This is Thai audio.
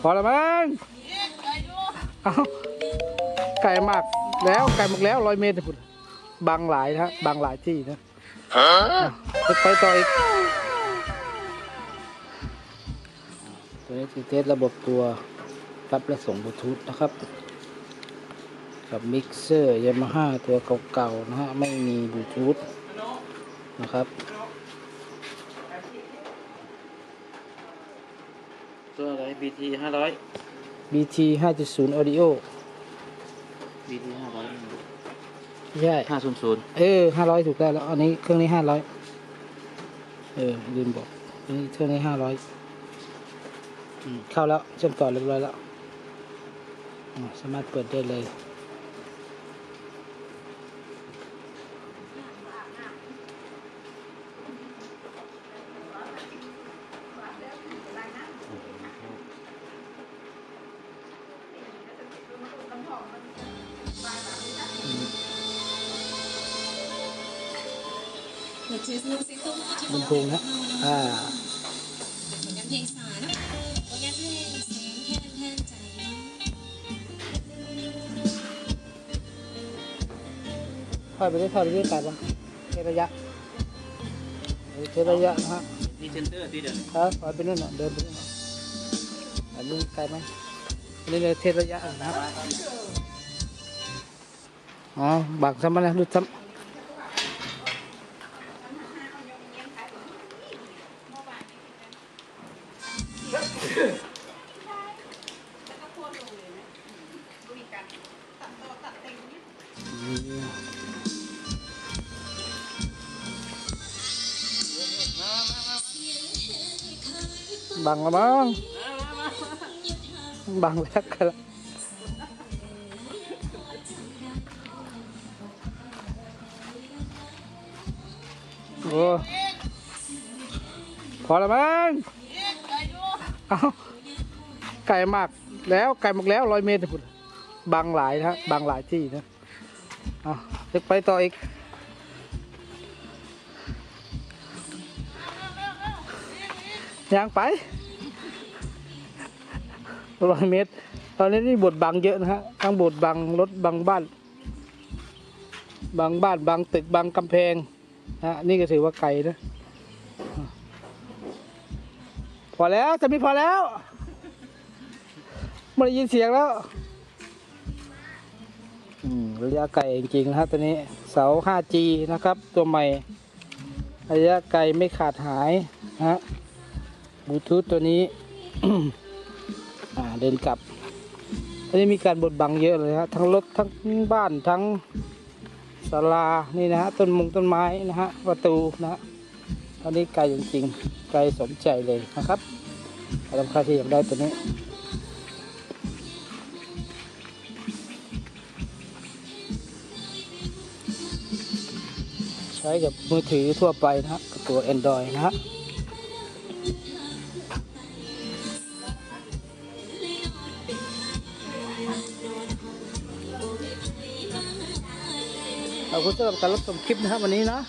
พอแล้วมั้งเอาไก่หมักแล้วไก่หมักแล้วร้อยเมตรพุ่นบางหลายนะฮะบางหลายที่นะอะไปต่ออีกตัวนี้คือเทสระบบตัวรับและส่งบลูทูธนะครับกับมิกเซอร์ยามาฮ่าตัวเก่าๆนะฮะไม่มีบลูทูธนะครับ ตัวอะไร BT ห้าร้อย BT 5.0 Audio BT ห้าร้อยใช่ห้าศูนย์ศูนย์เออห้าร้อยถูกได้แล้ว อันนี้เครื่องนี้ห้าร้อยเออลืมบอกอันนี้เครื่องนี้ห้าร้อยเข้าแล้วเชื่อมต่อเรียบร้อยแล้วอ่าสามารถเปิดได้เลย ลำโพงนะอ่าผลงานเพลงสารผลงานเพลงเสียงแคนแทนใจถอยไปเรื่อยถอยไปเรื่อยไกลบ้างเทระยะเทระยะนะฮะนี่เซนเตอร์ที่เดินครับถอยไปนู่นน่ะเดินไปนู่นน่ะอันนี้ไกลไหมอันนี้เลยเทระยะนะครับอ๋อบางซ้ำมาแล้วดูซ้ำ บังละมั้งบังแล้วกันละโอ้พอแล้วมั้ง เอาไก่หมักแล้วไก่หมักแล้วร้อยเมตรพุ่นบางหลายนะฮะบางหลายที่นะเอาเด็กไปต่ออีกย่างไปร้อยเมตร ตอนนี้นี่บทบังเยอะนะฮะทั้งบทบังรถบังบ้าน บางบ้านบางตึกบางกำแพงนะนี่ก็ถือว่าไกลนะ พ อแล้วจะมีพอแล้วไม่ได้ยินเสียงแล้วระยะไกลจริงๆนะครับตัวนี้เสา 5G นะครับ ตัวใหม่ระยะไกลไม่ขาดหายนะฮะบลูทูธตัวนี้เดินกลับอันนี้มีการบดบังเยอะเลยฮะทั้งรถทั้งบ้านทั้งศาลานี่นะฮะต้นมงต้นไม้นะฮะประตูนะฮะ ตอนนี้ไกลจริงๆ ไกลสมใจเลยนะครับสำหรับใครที่อยากได้ตัวนี้ ใช้กับมือถือทั่วไปนะฮะตัว Android นะฮะขอบคุณสำหรับการรับชมคลิปนะครับวันนี้นะ